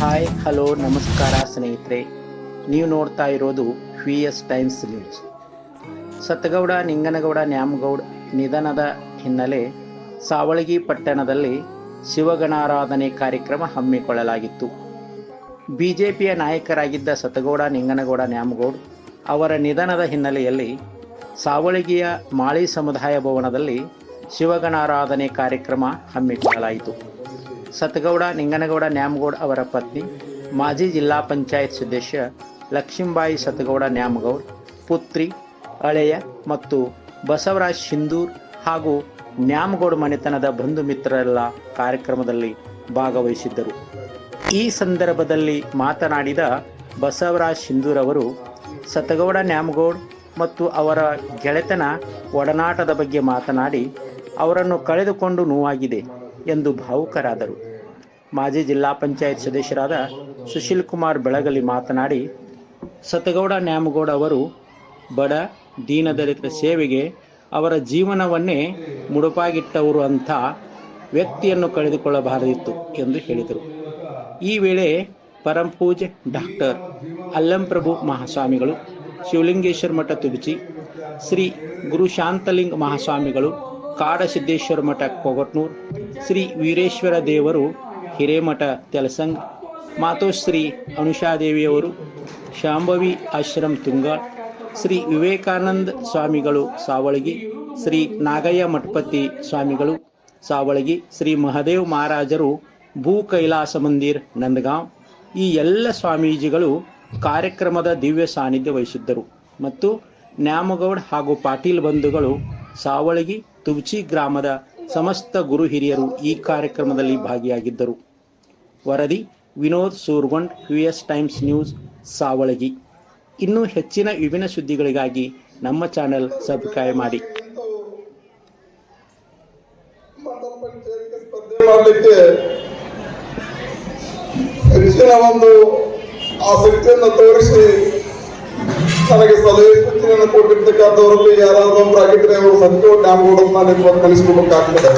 Hi, hello, ನಮಸ್ಕಾರ ಸ್ನೇಹಿತರೆ. ನೀವು ನೋಡ್ತಾ ಇರೋದು V S Times News Sattagowda, Ninganagowda, Nyamagowda ನಿಧನದ ಹಿನ್ನೆಲೆ ಸಾವಳಗಿ ಪಟ್ಟಣದಲ್ಲಿ ಶಿವಗಣಾರಾಧನೆ ಕಾರ್ಯಕ್ರಮ ಹಮ್ಮಿಕೊಳ್ಳಲಾಗಿತ್ತು. ಬಿಜೆಪಿಯ ನಾಯಕರಾಗಿದ್ದ ಸತಗೌಡ ನಿಂಗನಗೌಡ, ನ್ಯಾಮಗೌಡ್ ಅವರ ನಿಧನದ ಹಿನ್ನೆಲೆಯಲ್ಲಿ ಸಾವಳಗಿಯ ಮಾಳಿ ಸಮುದಾಯ ಭವನದಲ್ಲಿ ಶಿವಗಣಾರಾಧನೆ ಕಾರ್ಯಕ್ರಮ ಹಮ್ಮಿಕೊಳ್ಳಲಾಯಿತು. ಸತಗೌಡ, ನಿಂಗನಗೌಡ, ನ್ಯಾಮಗೌಡ ಅವರ ಪತ್ನಿ, ಮಾಜಿ ಜಿಲ್ಲಾ ಪಂಚಾಯತ್ ಸದಸ್ಯ ಲಕ್ಷ್ಮೀಬಾಯಿ ಸತಗೌಡ, ನ್ಯಾಮಗೌಡ್, ಪುತ್ರಿ ಅಳೆಯ ಮತ್ತು ಬಸವರಾಜ್ ಸಿಂಧೂರ್ ಹಾಗೂ ನ್ಯಾಮಗೌಡ ಮನೆತನದ ಬಂಧು ಮಿತ್ರರೆಲ್ಲ ಕಾರ್ಯಕ್ರಮದಲ್ಲಿ ಭಾಗವಹಿಸಿದ್ದರು. ಈ ಸಂದರ್ಭದಲ್ಲಿ ಮಾತನಾಡಿದ ಬಸವರಾಜ್ ಸಿಂಧೂರ್ ಅವರು, ಸತಗೌಡ, ನ್ಯಾಮಗೌಡ್ ಮತ್ತು ಅವರ ಗೆಳೆತನ ಒಡನಾಟದ ಬಗ್ಗೆ ಮಾತನಾಡಿ, ಅವರನ್ನು ಕಳೆದುಕೊಂಡು ನೋವಾಗಿದೆ. ಎಂದು ಭಾವುಕರಾದರು. ಮಾಜಿ ಜಿಲ್ಲಾ ಪಂಚಾಯತ್ ಸದಸ್ಯರಾದ ಸುಶೀಲ್ ಕುಮಾರ್ ಬೆಳಗಲಿ ಮಾತನಾಡಿ, ಸತಗೌಡ ನ್ಯಾಮಗೌಡ ಅವರು ಬಡ ದೀನದಲಿತರ ಸೇವೆಗೆ ಅವರ ಜೀವನವನ್ನೇ ಮುಡುಪಾಗಿಟ್ಟವರು ಅಂಥ ವ್ಯಕ್ತಿಯನ್ನು ಕಳೆದುಕೊಳ್ಳಬಾರದಿತ್ತು ಎಂದು ಹೇಳಿದರು. ಈ ವೇಳೆ ಪರಂಪೂಜೆ ಡಾಕ್ಟರ್ ಅಲ್ಲಂಪ್ರಭು ಮಹಾಸ್ವಾಮಿಗಳು, ಶಿವಲಿಂಗೇಶ್ವರ ಮಠ ತುಬಚಿ ಶ್ರೀ ಗುರು ಶಾಂತಲಿಂಗ ಮಹಾಸ್ವಾಮಿಗಳು ಕಾಡಸಿದ್ದೇಶ್ವರ ಮಠ, ಕೊಗಟ್ನೂರ್. ಶ್ರೀ ವೀರೇಶ್ವರ ದೇವರು ಹಿರೇಮಠ, ತೆಲಸಂಗ್. ಮಾತೋಶ್ರೀ ಅನುಷಾದೇವಿಯವರು ಶಾಂಭವಿ ಆಶ್ರಮ್ ತುಂಗಾ ಶ್ರೀ ವಿವೇಕಾನಂದ ಸ್ವಾಮಿಗಳು ಸಾವಳಗಿ. ಶ್ರೀ ನಾಗಯ್ಯ ಮಠಪತಿ ಸ್ವಾಮಿಗಳು ಸಾವಳಗಿ. ಶ್ರೀ ಮಹದೇವ್ ಮಹಾರಾಜರು ಭೂ ಕೈಲಾಸ ಮಂದಿರ್, ನಂದಗಾಂವ್. ಈ ಎಲ್ಲ ಸ್ವಾಮೀಜಿಗಳು ಕಾರ್ಯಕ್ರಮದ ದಿವ್ಯ ಸಾನ್ನಿಧ್ಯ ವಹಿಸಿದ್ದರು. ಮತ್ತು ನ್ಯಾಮಗೌಡ್ ಹಾಗೂ ಪಾಟೀಲ್ ಬಂಧುಗಳು ಸಾವಳಗಿ ತುಬಚಿ ಗ್ರಾಮದ ಸಮಸ್ತ ಗುರು ಹಿರಿಯರು ಈ ಕಾರ್ಯಕ್ರಮದಲ್ಲಿ ಭಾಗಿಯಾಗಿದ್ದರು. ವರದಿ, Vinod Surgond U S Times News, Savalagi. ಇನ್ನೂ ಹೆಚ್ಚಿನ ವಿಭಿನ್ನ ಸುದ್ದಿಗಳಿಗಾಗಿ ನಮ್ಮ ಚಾನೆಲ್ ಸಬ್ಸ್ಕ್ರೈಬ್ ಮಾಡಿ. ಒಂದು ಆಸಕ್ತಿಯನ್ನು ತೋರಿಸಿ ನನಗೆ ಸಲಹೆ ಸೂಚನೆಯನ್ನು ಕೊಟ್ಟಿರ್ತಕ್ಕಂಥವರಲ್ಲಿ ಯಾರಾದ್ರೂ ಒಬ್ಬರಾಗಿದ್ರೆ ಅವರು ಸಂತೋಷ್ ಡ್ಯಾಮ್ ರೋಡ್ ಕಲಿಸ್ಕೊಬೇಕಾಗ್ತದೆ